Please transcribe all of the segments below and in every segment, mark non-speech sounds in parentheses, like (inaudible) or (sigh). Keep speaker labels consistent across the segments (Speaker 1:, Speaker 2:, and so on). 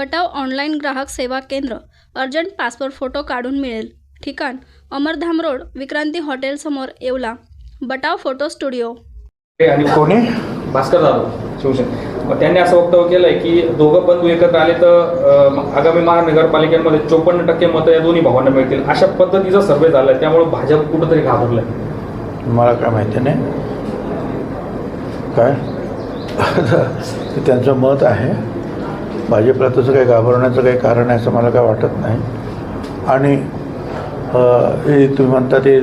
Speaker 1: बटाव online ग्राहक सेवा केंद्र अर्जंट पासपोर्ट फोटो काढून मिळेल. ठिकाण अमरधाम रोड विक्रांती हॉटेलसमोर येवला. Batav photo studio.
Speaker 2: आणि
Speaker 3: कोणी?
Speaker 2: भास्कर जाधव शिवसेना. मग त्यांनी असं वक्तव्य केलंय की दोघं बंधू एकत्र आले तर आगामी महानगरपालिकेमध्ये चोपन्न टक्के मतं या दोन्ही भावांना मिळतील. अशा पद्धतीचा सर्वे झालाय त्यामुळे भाजप कुठंतरी घाबरलंय.
Speaker 3: मला काय माहिती नाही. काय? (laughs) त्यांचं मत आहे. भाजपला तसं काही घाबरण्याचं काही कारण आहे असं मला काय वाटत नाही. आणि हे तुम्ही म्हणता ते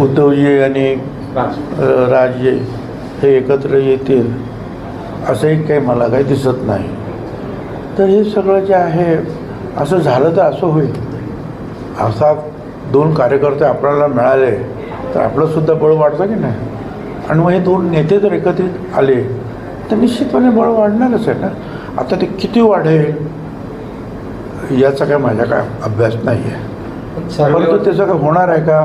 Speaker 3: उद्धवजी आणि
Speaker 2: राज
Speaker 3: राजे हे एकत्र येतील असंही काही मला काही दिसत नाही. तर हे सगळं जे आहे असं झालं तर असं होईल. असा दोन कार्यकर्ते आपल्याला मिळाले तर आपलंसुद्धा बळ वाढतं की नाही? आणि मग हे दोन नेते जर एकत्रित आले तर निश्चितपणे बळ वाढणारच आहे ना. आता ते किती वाढेल याचा काय माझ्या काय अभ्यास नाही आहे. परंतु त्याचं काय होणार आहे का?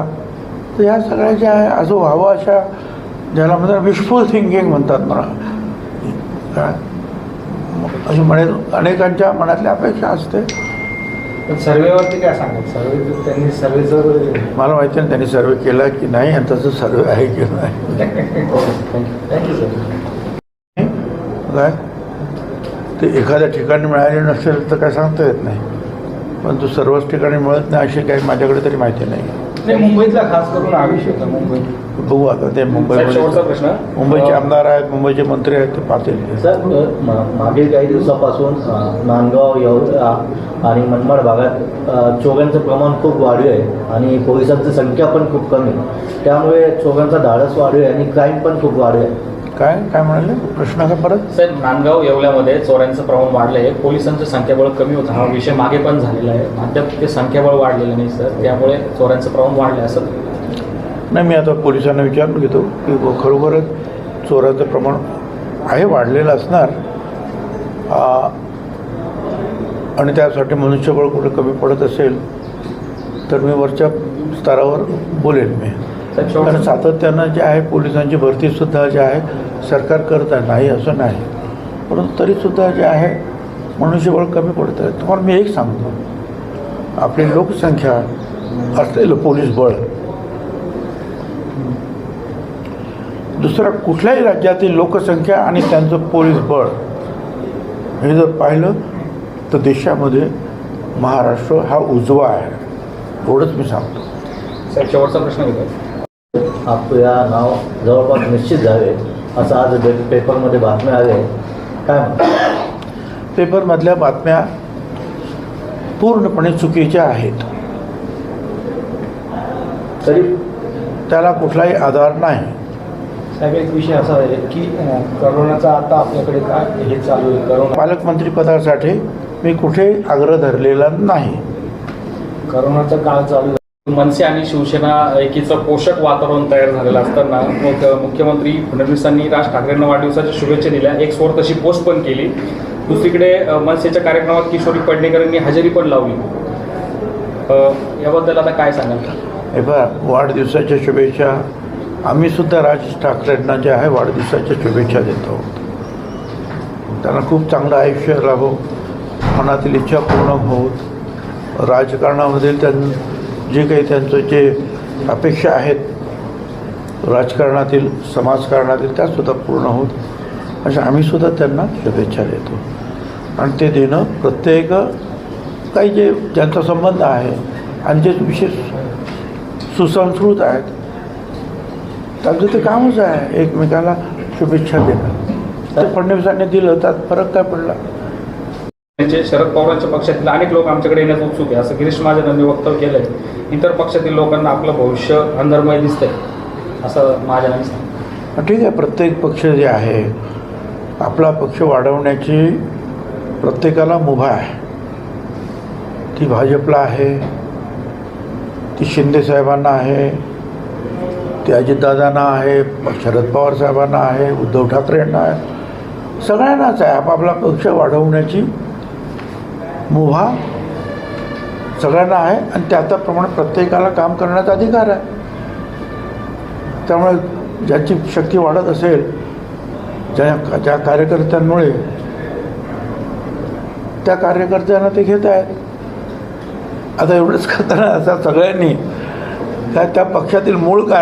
Speaker 3: तर ह्या सगळ्या ज्या आहे असं व्हावं अशा ज्याला म्हणतात विशफुल थिंकिंग म्हणतात मग अशी म्हणे अनेकांच्या मनातली अपेक्षा असते.
Speaker 4: सर्वेवरती काय सांगत सर्वे त्यांनी सर्वेचं
Speaker 3: मला माहिती नाही त्यांनी सर्वे केला की नाही आणि तसं सर्वे आहे की नाही. (laughs)
Speaker 4: Thank you sir.
Speaker 3: काय? ते एखाद्या ठिकाणी मिळाले नसेल तर काय सांगता येत नाही. पण तो सर्वच ठिकाणी मिळत नाही अशी काही माझ्याकडे तरी माहिती नाही.
Speaker 4: नाही मुंबईतला खास करून विषय होता मुंबईत
Speaker 3: बघू आता ते मुंबईमध्ये. मुंबईचे आमदार आहेत मुंबईचे मंत्री आहेत ते पाहतील.
Speaker 5: मागील काही दिवसापासून नांदगाव येवला आणि मनमाड भागात अ, चोरांचं प्रमाण खूप वाढलं आहे आणि पोलिसांची संख्या पण खूप कमी. आहे त्यामुळे चोरांचा धाडस वाढू आहे आणि क्राईम पण खूप वाढू आहे
Speaker 3: काय काय म्हणाले? प्रश्न का परत?
Speaker 2: साहेब नांदगाव येवल्यामध्ये चोऱ्यांचं प्रमाण वाढलंय. पोलिसांचं संख्याबळ कमी होतं. हा विषय मागे पण झालेला आहे. अद्याप ते संख्याबळ वाढलेलं नाही सर. त्यामुळे चोऱ्यांचं प्रमाण वाढलंय असं
Speaker 3: नाही मी आता पोलिसांना विचारून घेतो की खरोखरच चोराचं प्रमाण आहे वाढलेलं असणार. आणि त्यासाठी मनुष्यबळ कुठे कमी पडत असेल तर मी वरच्या स्तरावर बोलेन मी. कारण सातत्यानं जे आहे पोलिसांची भरतीसुद्धा जे आहे सरकार करत आहे. नाही असं नाही. परंतु तरीसुद्धा जे आहे मनुष्यबळ कमी पडत आहे. तुम्हाला मी एक सांगतो. आपली लोकसंख्या असलेलं पोलीस बळ दुसरा कुठल्याही राज्यातील लोकसंख्या आणि त्यांचं पोलीस बळ हे जर पाहिलं तर देशामध्ये महाराष्ट्र हा उजवा आहे. एवढंच मी सांगतो.
Speaker 2: शेवटचा प्रश्न घेतो
Speaker 5: आपल्या नाव जवळपास निश्चित झाले. असं आज पेपरमध्ये बातम्या आले काय
Speaker 3: पेपरमधल्या बातम्या पूर्णपणे चुकीच्या आहेत.
Speaker 5: तरी
Speaker 3: त्याला कुठलाही आधार नाही.
Speaker 4: साहेब एक विषय असा आहे की करोनाचा आता आपल्याकडे काय हे चालू आहे? करोना
Speaker 3: पालकमंत्री पदासाठी मी कुठे आग्रह धरलेला नाही.
Speaker 4: करोनाचा काळ चालू आहे.
Speaker 2: मनसे आणि शिवसेना एकीचं पोषक वातावरण तयार झालेलं असताना मग मुख्यमंत्री फडणवीसांनी राज ठाकरेंना वाढदिवसाच्या शुभेच्छा दिल्या. एक स्वर तशी पोस्ट पण केली. दुसरीकडे मनसेच्या कार्यक्रमात किशोरी पडणेकरांनी हजेरी पण लावली. याबद्दल आता काय सांगाल?
Speaker 3: हे बघा वाढदिवसाच्या शुभेच्छा. आम्ही सुद्धा राज ठाकरेंना जे आहे वाढदिवसाच्या शुभेच्छा देतो. त्यांना खूप चांगलं आयुष्य लाभो मनातील इच्छा पूर्ण होत राजकारणामधील त्यांनी जे काही त्यांचं जे अपेक्षा आहेत राजकारणातील समाजकारणातील त्यासुद्धा पूर्ण होत. अशा आम्हीसुद्धा त्यांना शुभेच्छा देतो. आणि ते देणं प्रत्येक काही जे ज्यांचा संबंध आहे आणि जे विशेष सुसंस्कृत आहेत त्यांचं ते कामच आहे एकमेकाला शुभेच्छा देणं. तर फडणवीसांनी दिलं त्यात फरक काय पडला?
Speaker 2: म्हणजे शरद पवारांच्या पक्षातील अनेक लोक आमच्याकडे येण्यास उत्सुक आहे. असं गिरीश महाजनांनी वक्तव्य केलंय. इतर पक्षातील लोकांना आपलं भविष्य अंधर्मय दिसतंय. असं महाजनांनी सांगितलं.
Speaker 3: ठीक आहे प्रत्येक पक्ष जे आहे आपला पक्ष वाढवण्याची प्रत्येकाला मुभा आहे. ती भाजपला आहे ती शिंदे साहेबांना आहे ती अजितदादांना आहे शरद पवार साहेबांना आहे उद्धव ठाकरेंना आहे. सगळ्यांनाच आहे. आपापला पक्ष वाढवण्याची मुभा सगळ्यांना आहे आणि त्या त्याप्रमाणे प्रत्येकाला काम करण्याचा अधिकार आहे. त्यामुळे ज्याची शक्ती वाढत असेल ज्या ज्या कार्यकर्त्यांमुळे त्या कार्यकर्त्यांना ते घेत आहेत. आता एवढंच करताना आता सगळ्यांनी त्या त्या पक्षातील मूळ काय